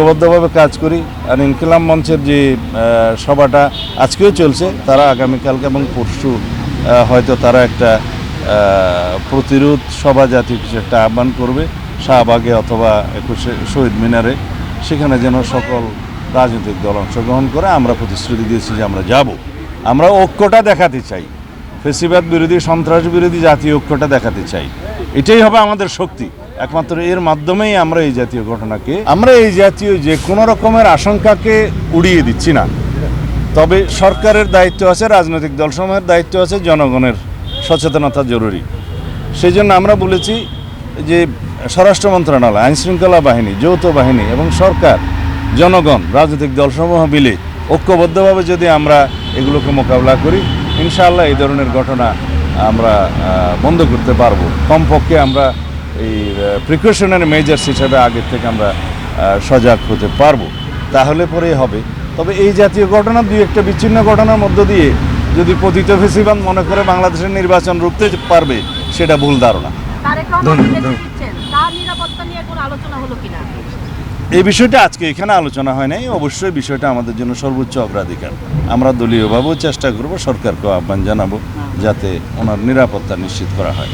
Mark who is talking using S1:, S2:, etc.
S1: ঐক্যবদ্ধভাবে কাজ করি আর ইনকিলাম মঞ্চের যে সভাটা আজকেও চলছে, তারা আগামীকালকে এবং পরশু হয়তো তারা একটা প্রতিরোধ সভা জাতীয় কিছু একটা আহ্বান করবে, শাহবাগে অথবা একুশে শহীদ মিনারে, সেখানে যেন সকল রাজনৈতিক দল অংশগ্রহণ করে আমরা প্রতিশ্রুতি দিয়েছি যে আমরা যাব। আমরা ঐক্যটা দেখাতে চাই। ফেসিবাদ বিরোধী, সন্ত্রাস বিরোধী জাতীয় ঐক্যটা দেখাতে চাই। এটাই হবে আমাদের শক্তি। একমাত্র এর মাধ্যমেই আমরা এই জাতীয় ঘটনাকে, আমরা এই জাতীয় যে কোনো রকমের আশঙ্কাকে উড়িয়ে দিচ্ছি না। তবে সরকারের দায়িত্ব আছে, রাজনৈতিক দলসমূহের দায়িত্ব আছে, জনগণের সচেতনতা জরুরি। সেই জন্য আমরা বলেছি যে স্বরাষ্ট্র মন্ত্রণালয়, আইনশৃঙ্খলা বাহিনী, যৌথ বাহিনী এবং সরকার, জনগণ, রাজনৈতিক দলসমূহ মিলে ঐক্যবদ্ধভাবে যদি আমরা এগুলোকে মোকাবিলা করি, ইনশাআল্লাহ এই ধরনের ঘটনা আমরা বন্ধ করতে পারব। কমপক্ষে আমরা এই প্রিকশনারি মেজার্স হিসাবে আগের থেকে আমরা সজাগ হতে পারব। তাহলে পরেই হবে। তবে এই জাতীয় ঘটনা দুই একটা বিচ্ছিন্ন ঘটনার মধ্য দিয়ে যদি পতিত ফেসিবান মনে করে বাংলাদেশের নির্বাচন রুখতে পারবে সেটা ভুল ধারণা।
S2: তারেক রহমান বিদেশে দিচ্ছেন তার নিরাপত্তা নিয়ে কোনো আলোচনা হলো কিনা?
S1: এই বিষয়টা আজকে এখানে আলোচনা হয় নাই। অবশ্যই বিষয়টা আমাদের জন্য সর্বোচ্চ অগ্রাধিকার। আমরা দলীয়ভাবেও চেষ্টা করব সরকারকেও আহ্বান জানাব যাতে ওনার নিরাপত্তা নিশ্চিত করা হয়।